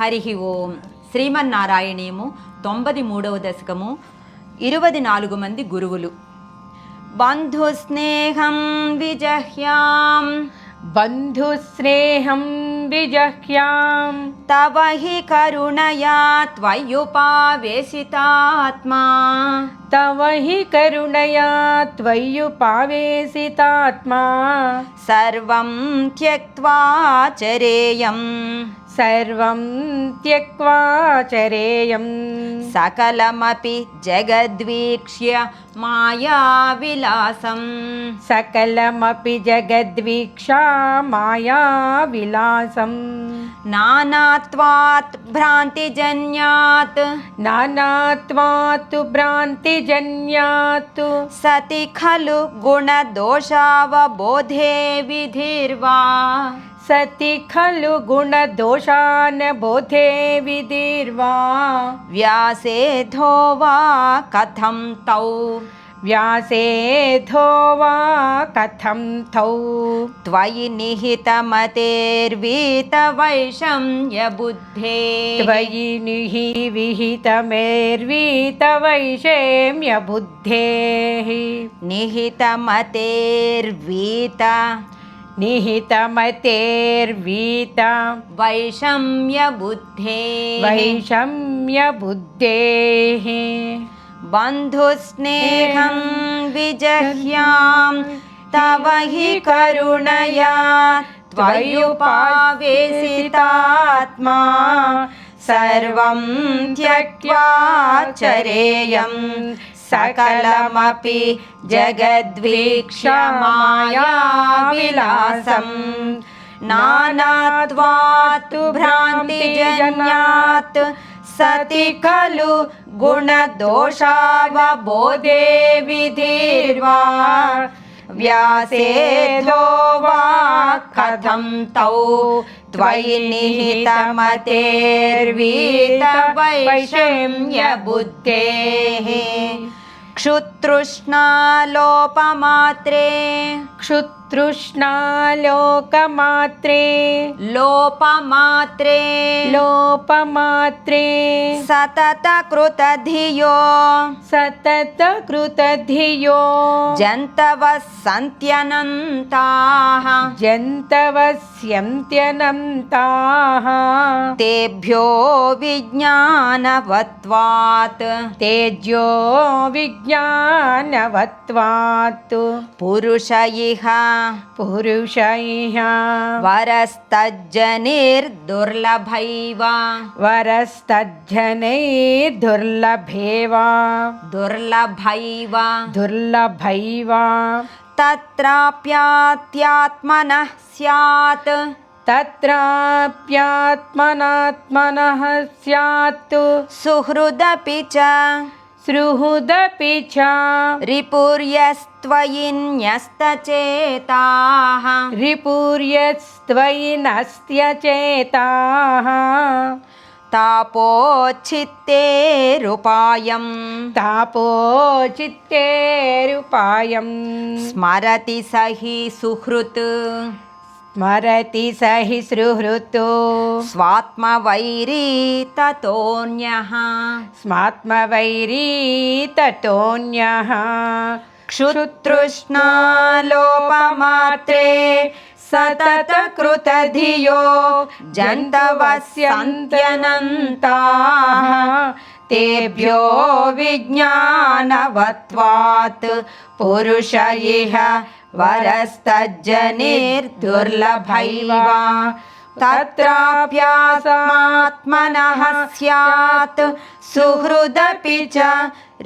హరి ఓం. శ్రీమన్నారాయణీయము తొంభై మూడవ దశకము ఇరవై నాలుగు మంది గురువులు. బంధుస్నేహం విజహ్యాం. బంధుస్నేహం విజహ్యాం. తవ హి కరుణయా త్వయ్యుపావేశితాత్మా తవ హి కరుణయా త్వయ్యుపావేశితాత్మా సర్వం త్యక్త్వా చరేయం సర్వం త్యక్వాచరేయం సకలమపి జగద్వీక్ష్య మాయావిలాసం. సకలమపి జగద్వీక్షా మాయావిలాసం. నానాత్వాత్ భ్రాంతిజన్యాత్. నానాత్వాత్ భ్రాంతిజన్యాత్. సతి ఖలు గుణదోషావబోధే విధిర్వా. सति खलु गुणदोषान् बोधे विधिर्वा। व्यासेधो वा कथं तौ। व्यासेधो वा कथं तौ। त्वयि निहितमतेर्वीतवैषम्यबुद्धे। त्वयि निहि विहितमेर्वीतवैषम्यबुद्धेः निहितमतेर्वीत निहितमतेर्वीत वैषम्यबुद्धे वैषम्यबुद्धेः बन्धुस्नेहं विजह्यां तव हि करुणया त्वयुपावेशितात्मा सर्वं त्यक्त्वा चरेयं सकलमपि जगद्वीक्षमायाविलासम् नानात्वात् भ्रान्तिजन्यात् सति खलु गुणदोषावबोधे विधिर्वा व्यासेधो वा कथं तौ त्वयि निहितमतेर्वीतवैषम्यबुद्धेः। क्षुतृष्णालोपमात्रे क्षुतृष्णालोकमात्रे लोपमात्रे लोपमात्रे सततकृतधियो सततकृतधियो जन्तवः सन्त्यनन्ताः जन्तवस्यन्त्यनन्ताः तेभ्यो विज्ञानवत्वात् तेजो विज्ञानवत्वात् पुरुष इह पुरुषैः। वरस्तज्जनिर्दुर्लभैव। वरस्तज्जनैर्दुर्लभेव। दुर्लभैव। दुर्लभैव। तत्राप्यात्यात्मनः स्यात्। तत्राप्यात्मनात्मनः स्यात्। सुहृदपि च। सुहृदपि च रिपुर्यस्त्वयि न्यस्तचेताः रिपुर्यस्त्वयि नस्त्यचेताः तापोच्छित्तेरुपायम् तापोचित्तेरुपायं स्मरति स हि सुहृत् स्मरति स हि सुहृतो स्वात्मवैरी ततोऽन्यः स्मात्मवैरी ततोऽन्यः क्षुतृष्णालोपमात्रे सततकृतधियो जन्तवस्यन्त्यनन्ताः। तेभ्यो विज्ञानवत्वात् पुरुष इह वरस्तज्जनिर्दुर्लभैव। तत्राप्यासमात्मनः स्यात्, सुहृदपि च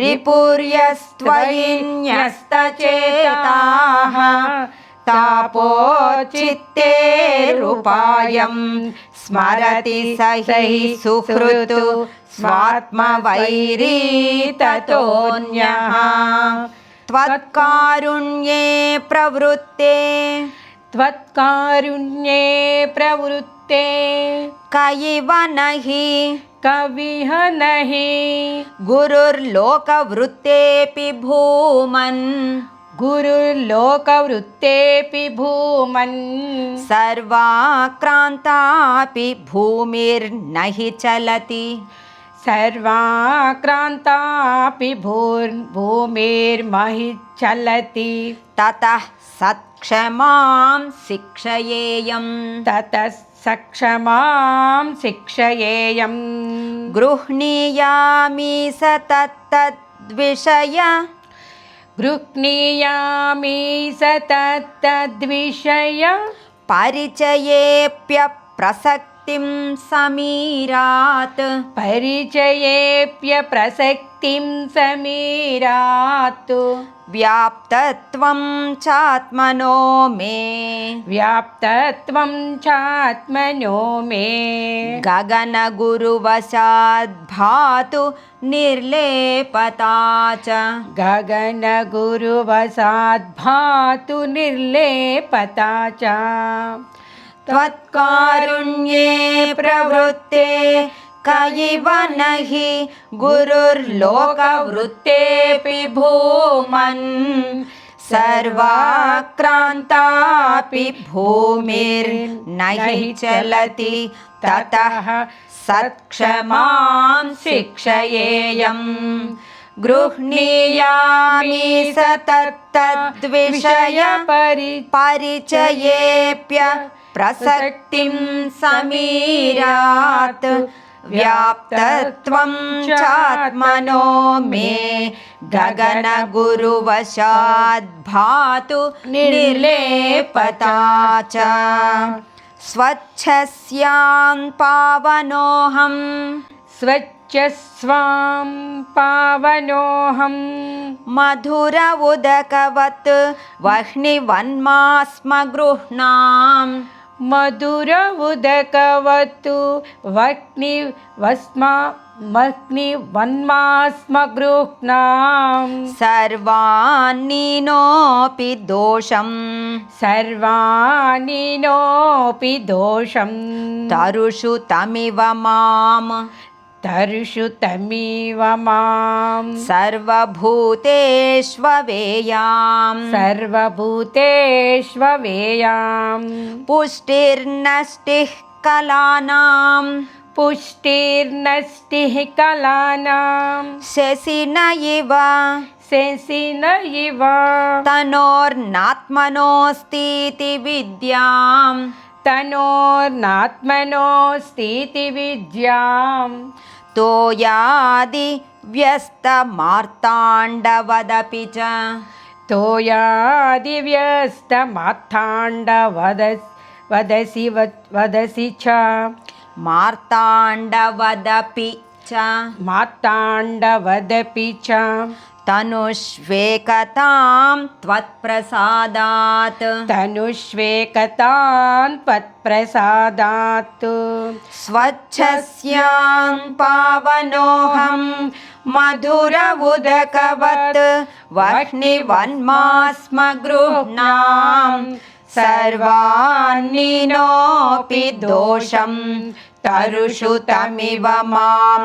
रिपुर्यस्त्वयि न्यस्तचेताः तापोचित्तेरुपायं स्मरति स हि सुहृतु स्वात्मवैरी ततोऽन्यः त्वत्कारुण्ये प्रवृत्ते त्वत्कारुण्ये प्रवृत्ते कयिव नहि कविः नहि गुरुर्लोकवृत्तेऽपि भूमन् गुरुर्लोकवृत्तेऽपि भूमन् सर्वाक्रान्तापि भूमिर्न हि चलति सर्वाक्रान्तापि भूर्भूमिर्महि चलति ततः सत्क्षमां शिक्षयेयम्। ततः सक्षमां शिक्षयेयम्। गृह्णीयामि स तत्तद्विषय। गृह्णीयामि स तत्तद्विषय। परिचयेऽप्यप्रसक्तिं समीरात्। परिचयेऽप्यप्रसक्तिं समीरात्। व्याप्तत्वं चात्मनो मे। व्याप्तत्वं चात्मनो मे। गगनगुरुवशाद्भातु निर्लेपता च गगनगुरुवसाद्भातु निर्लेपता च त्वत्कारुण्ये प्रवृत्ते कयिव न हि गुरुर्लोकवृत्तेऽपि भूमन्, सर्वाक्रान्तापि भूमिर्न हि चलति ततः सत्क्षमां शिक्षयेयम्। गृह्णीयामि स तत्तद्विषय परिचयेऽप्य प्रसक्तिं समीरात् व्याप्तत्वं चात्मनो मे गगनगुरुवशाद्भातु निर्लेपता च। स्वच्छस्यां पावनोऽहम् स्वच्छ स्वां पावनोऽहं। मधुर उदकवत् वह्निवन्मास्म गृह्णाम् మధుర ఉదకవత్తు వక్ని వస్మా మగ్ని వన్మాస్మగృహ్ణాం. సర్వాణీనోపి దోషం. సర్వాణీనోపి దోషం. తరుషు తమివ మాం. तरुषु तमिव माँ सर्वभूतेष्वेयाम् सर्वभूतेष्वेयां पुष्टिर्नष्टिः कलानाम्। पुष्टिर्नष्टिः कलानां शशिन इव। शेषिन इव। तनोर्नात्मनोऽस्तीति विद्याम्। तनोर्नात्मनोऽस्थितिविद्यां तोयादिव्यस्तमार्ताण्डवदपि च। तोयादिव्यस्तमार्ताण्ड वद वदसि वदसि च। मार्ताण्डवदपि च। मार्ताण्डवदपि च। तनुष्वेकतां त्वत्प्रसादात्। तनुष्वेकतान् त्वत्प्रसादात्। स्वच्छस्यां पावनोऽहं मधुर उदकवत् वह्निवन्मास्म गृह्णाम् सर्वान्निनोऽपि दोषं तरुषुतमिव मां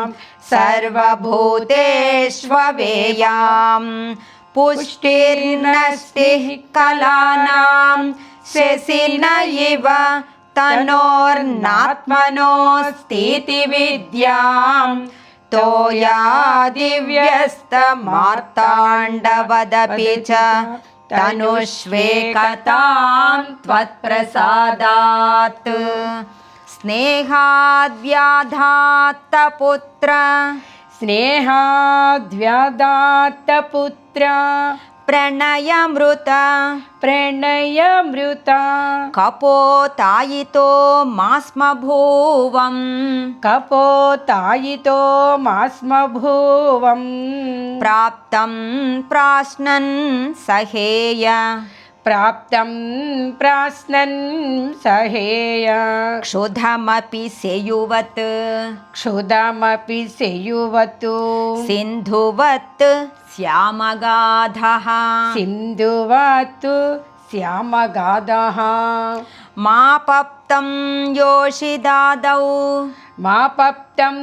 सर्वभूतेष्ववेयाम् पुष्टिर्नस्तिः कलानां शशिन न इव तनोर्नात्मनोस्थितिविद्याम् तोयादिव्यस्तमार्ताण्डवदपि च तनुष्वेकतां त्वत्प्रसादात्। స్నేహాద్వ్యాధాత్తపుత్ర. స్నేహాద్వ్యాధాత్తపుత్ర. ప్రణయమృత. ప్రణయమృత. కపోతాయితో మాస్మభూవం. కపోతాయితో మాస్మభూవం. ప్రాప్తం ప్రాశ్నన్ సహేయ. प्राप्तं प्राश्नन् सहेय। क्षुधमपि सेयुवत्। क्षुधमपि सेयुवतु। सिन्धुवत् श्यामगाधः। सिन्धुवतु श्यामगाधः। मापप्तं योषिदादौ। मापप्तं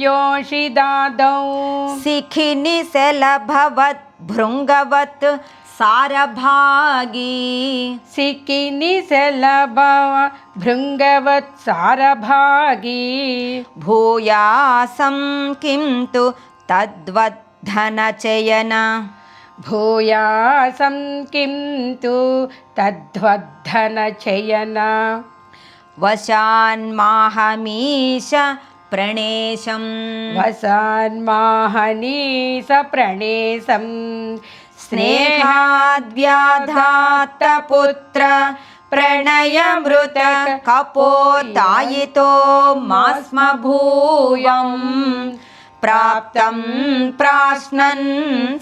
योषिदादौ। शिखिनिशलभवत् भृङ्गवत् सारभागी। सिकिनिसलभव भृङ्गवत्सारभागी भूयासं किं तु तद्वद्धनचयन। भूयासं किं तु तद्वद्धनचयन। वशान्माहमीश प्रणेशम्। वसान्माहनीसप्रणेशं स्नेहाद्व्याधात्तपुत्र प्रणयमृत कपोतायितो मास्म भूयम् प्राप्तं प्राश्नन्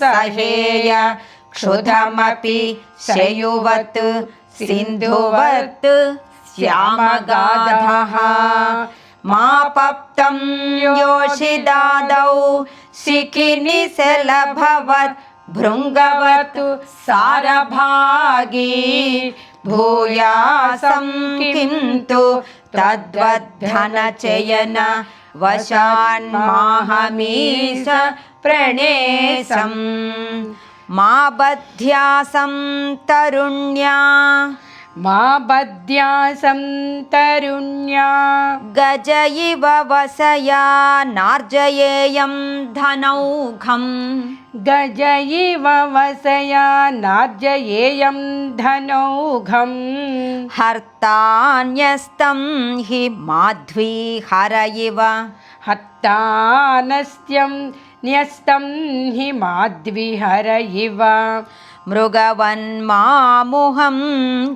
सहेय क्षुधमपि शयुवत् सिन्धुवत् श्यामगाधः मापप्तं योषिदादौ शिखिनिशलभवत् भृङ्गवत् सारभागी भूयासं किं तु तद्वद्धनचयन वशान्माहमीश प्रणेशम् मा बध्यासं तरुण्या मा बध्यासं तरुण्या गज इव वसया नार्जयेयं धनौघम् गज इव वसया नार्जयेयं धनौघम्। हर्तान्यस्तं हि माध्वी हर इव हर्तानस्त्यं न्यस्तं हि माध्विहर इव मृगवन्मामुहं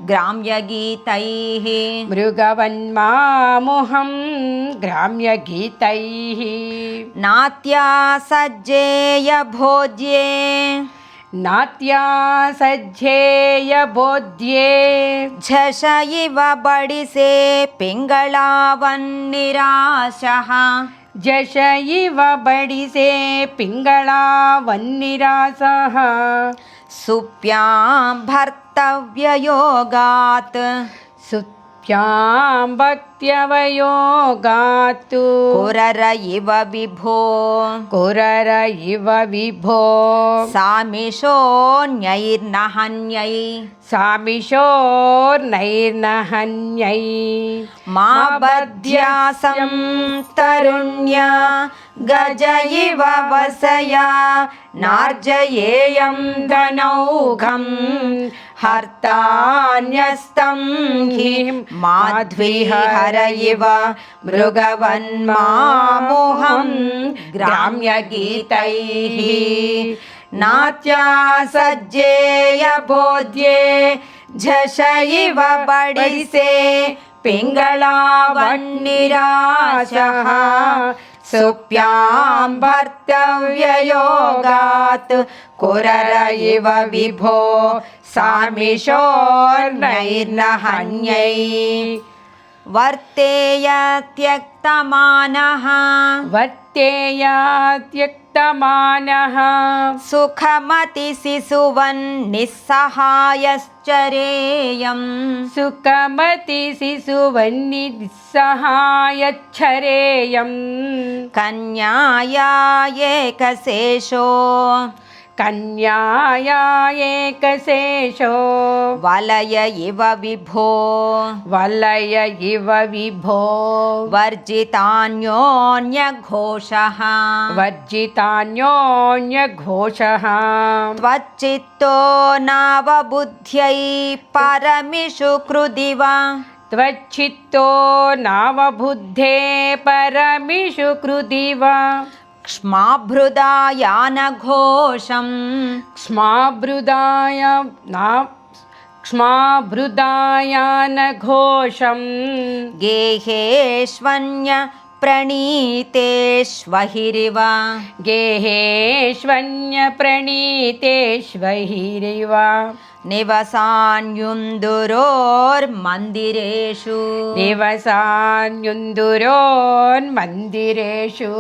ग्राम्यगीतैः। मृगवन्मामुहं ग्राम्यगीतैः। नात्या सज्जेय भोज्ये नात्या सज्जेय बोध्ये झष इव बडिसे पिङ्गळावन्निराशः जश इव बडिसे पिङ्गळावन्निरासः सुप्यां भर्तव्ययोगात्। सुप्यां भक्त्यवयोगातु। कुरर इव विभो। कुरर इव विभो। सामिषोऽन्यैर्नहन्यै सामिषोर्नैर्नहन्यै मा बध्यासं तरुण्या। गज इव वसया नार्जयेयं धनौघम् हर्तान्यस्तं हि माध्विहर इव मृगवन्मामोहं ग्राम्यगीतैः नात्या सज्जेय बोध्ये झष इव बडिसे पिङ्गळावन्निराशः सुप्यां भर्तव्ययोगात् कुरर इव विभो सामिषोर्नैर्नहन्यै। वर्तेय त्यक्तमानः वर्तेया मानः सुखमतिशिषुवन्निस्सहायश्चरेयम् सुखमतिशिषुवन् निःस्सहायच्छरेयम् कन्याया एकशेषो। कन्याया एकशेषो वलय इव विभो। वलय इव विभो। वर्जितान्योन्यघोषः। वर्जितान्योन्यघोषः। त्वच्चित्तो नावबुद्ध्यै परमिषु कृदिव। त्वच्चित्तो नावबुद्धे परमिषु कृदिव। क्ष्माभृदायानघोषम् क्ष्माभृदाय ना क्ष्माभृदायानघोषम् गेहेष्वन्य प्रणीतेष्वहिरिव गेहेष्वन्यप्रणीतेष्वहिरिव निवसान्युन्दुरोर्मन्दिरेषु निवसान्युन्दुरोन्मन्दिरेषु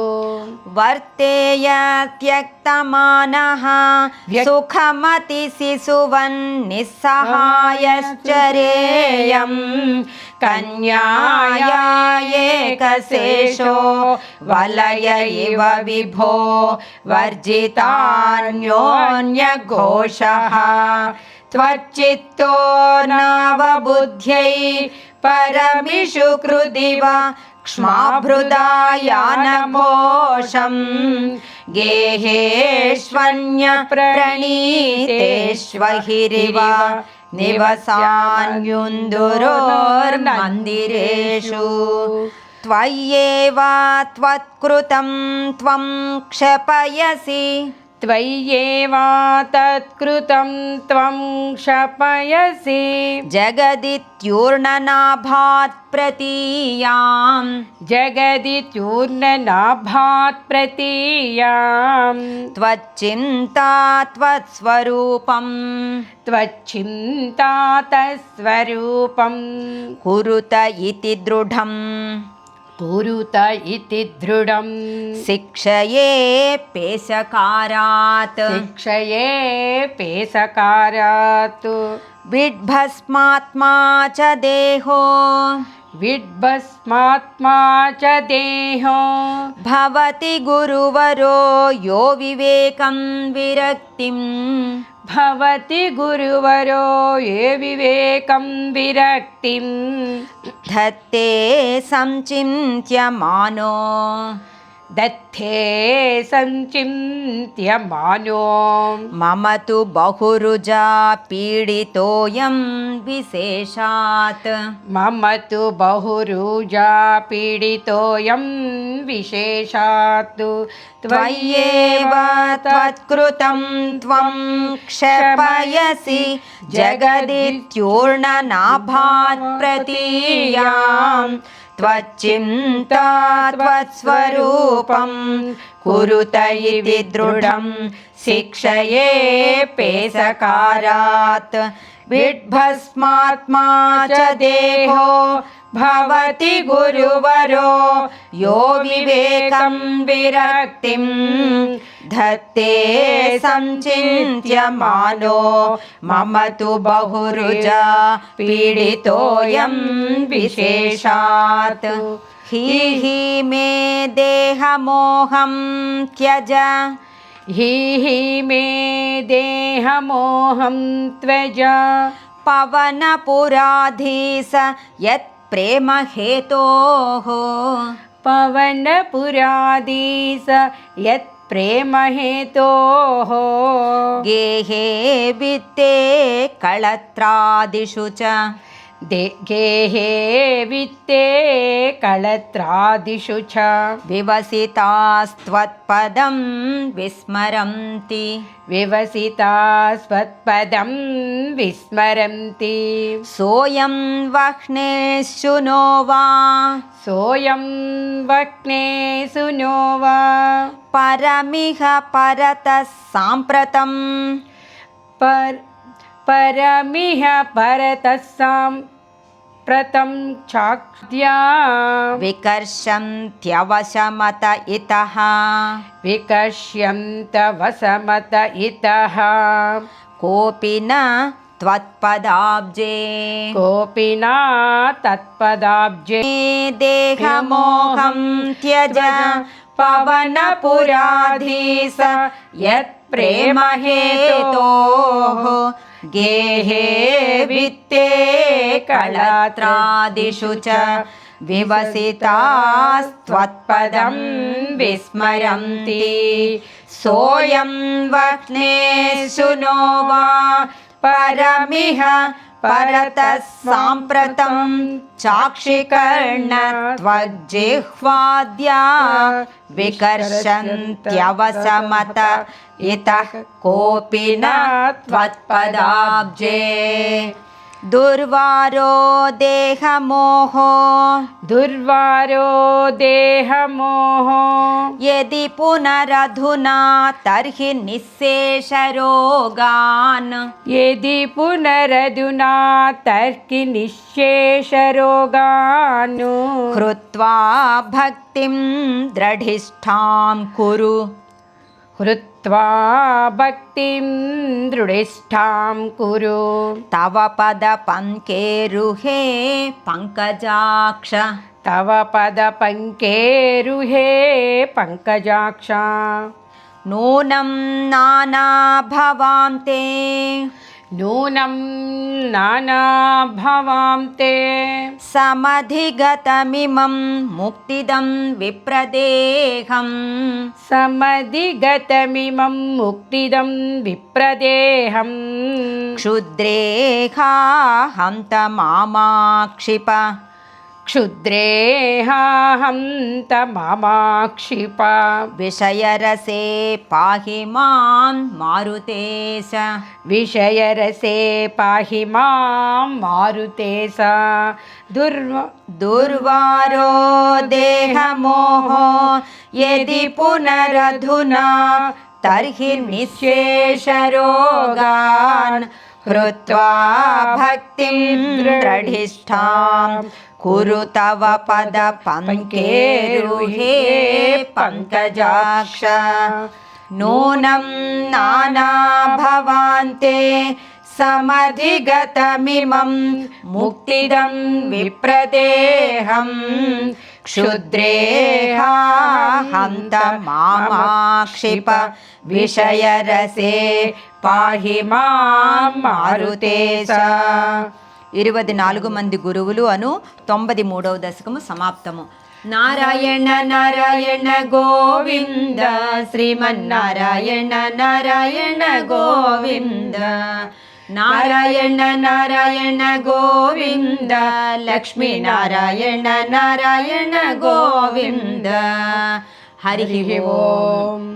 वर्तेय त्यक्तमानः व्यक्- सुखमतिशिशुवन्निस्सहायश्चरेयम् कन्याया एकशेषो वलय इव विभो वर्जितान्योन्यघोषः त्वच्चित्तो नवबुद्ध्यै परमिषु कृदिव क्ष्माभृदायानघोषम् गेहेष्वन्यप्रणीतेष्वहिरिव निवसान्युन्दुरोर्मन्दिरेषु त्वय्येव त्वत्कृतं त्वं क्षपयसि त्वय्येव तत्कृतं त्वं क्षपयसि जगदित्यूर्णनाभात् प्रतीयां जगदित्यूर्णनाभात् प्रतीयां त्वच्चिन्ता त्वत्स्वरूपं त्वच्चिन्ता तत्स्वरूपं कुरुत इति दृढम्। कुरुत इति दृढं शिक्षये पेशकारात्। शिक्षये पेसकारात् बिड्भस्मात्मा च देहो। विड्भस्मात्मा च देहो। भवति गुरुवरो यो विवेकं विरक्तिम् भवति गुरुवरो ये विवेकं विरक्तिं धत्ते संचिन्त्यमानो दत्थे सञ्चिन्त्यमानो मम तु बहुरुजा पीडितोऽयं विशेषात्। मम तु बहुरुजा पीडितोऽयं विशेषात्। त्वय्येव त्वत्कृतं त्वं क्षपयसि जगदित्यूर्णनाभात् प्रतीयाम् त्वच्चिन्ता त्वत्स्वरूपं कुरुत इति दृढं शिक्षये पेसकारात् विड्भस्मात्मा च देहो भवति गुरुवरो यो विवेकं विरक्तिं। धत्ते संचिन्त्यमानो मम तु बहुरुजा पीडितोऽयं विशेषात्। हि हि मे देहमोहं त्यज। हि हि मे देहमोहं त्वज। पवनपुराधीश यत् प्रेमहेतोः। पवनपुरादीस यत् प्रेमहेतोः। गेहे वित्ते कळत्रादिषु च दे गेहे वित्ते कळत्रादिषु च विवसितास्त्वत्पदं विस्मरन्ति। विवसिता स्वत्पदं विस्मरन्ति। सोऽयं वह्नेषु नो वा? सोऽयं वक्ने सुनो वा? परमिह परतः साम्प्रतम् पर परमिह परतः सां प्रतं चाक्ष्या विकर्षन्त्यवशमत इतः। विकर्ष्यन्त वसमत इतः। कोऽपि न त्वत्पदाब्जे। कोऽपि न तत्पदाब्जे। देहमोहं त्यज पवनपुराधीश यत् प्रेमहेतोः गेहे वित्ते कलत्रादिषु च विवसितास्त्वत्पदं विस्मरन्ति। सोऽयं वह्ने सुनो वा परमिह परतः साम्प्रतं चाक्षिकर्ण त्वज्जिह्वाद्या विकर्षन्त्यवसमत। इतः कोऽपि न त्वत्पदाब्जे। दुर्वारो देहमोहो। दुर्वारो देहमोहो। यदि पुनरधुना तर्हि निःशेषरोगान्। यदि पुनरधुना तर्कि निःशेषरोगानु। कृत्वा भक्तिं दृढिष्ठां कुरु हृत्वा भक्तिं दृढिष्ठां कुरु। तव पदपङ्केरुहे पङ्कजाक्ष। तव पदपङ्केरुहे पङ्कजाक्षा। नूनं नानाभवां ते नूनं नानाभवां ते। समधिगतमिमं मुक्तिदं विप्रदेहं समधिगतमिमं मुक्तिदं विप्रदेहं क्षुद्रेखा तमामाक्षिप। విప్రదేహం క్షుద్రేహాహం తమామాక్షిప క్షుద్రేహాహం తమాక్షిప విషయరసే పాహి మాం మారుతేశ విషయరసే పాహి మాం మారుతేస దుర్వ దుర్వారో దేహమోహో యది పునరధునా తర్హి నిశేషరోగాన్ హృత్వా భక్తిం దృఢిష్టాం కురు తవ పద పంకేరుహే పంకజాక్ష నూనం నానాభవాన్తే సమధిగతమిమం ముక్తిదం విప్రదేహం క్షుద్రేహాహంత మామాక్షిప విషయరసే పాహి మాం మారుతేశ ఇరవై నాలుగు మంది గురువులు అను తొంభై మూడవ దశకము సమాప్తము. నారాయణ నారాయణ గోవింద. శ్రీమన్నారాయణ నారాయణ గోవింద. నారాయణ నారాయణ గోవింద. లక్ష్మీ నారాయణ నారాయణ గోవింద హరి ఓం. ఓం.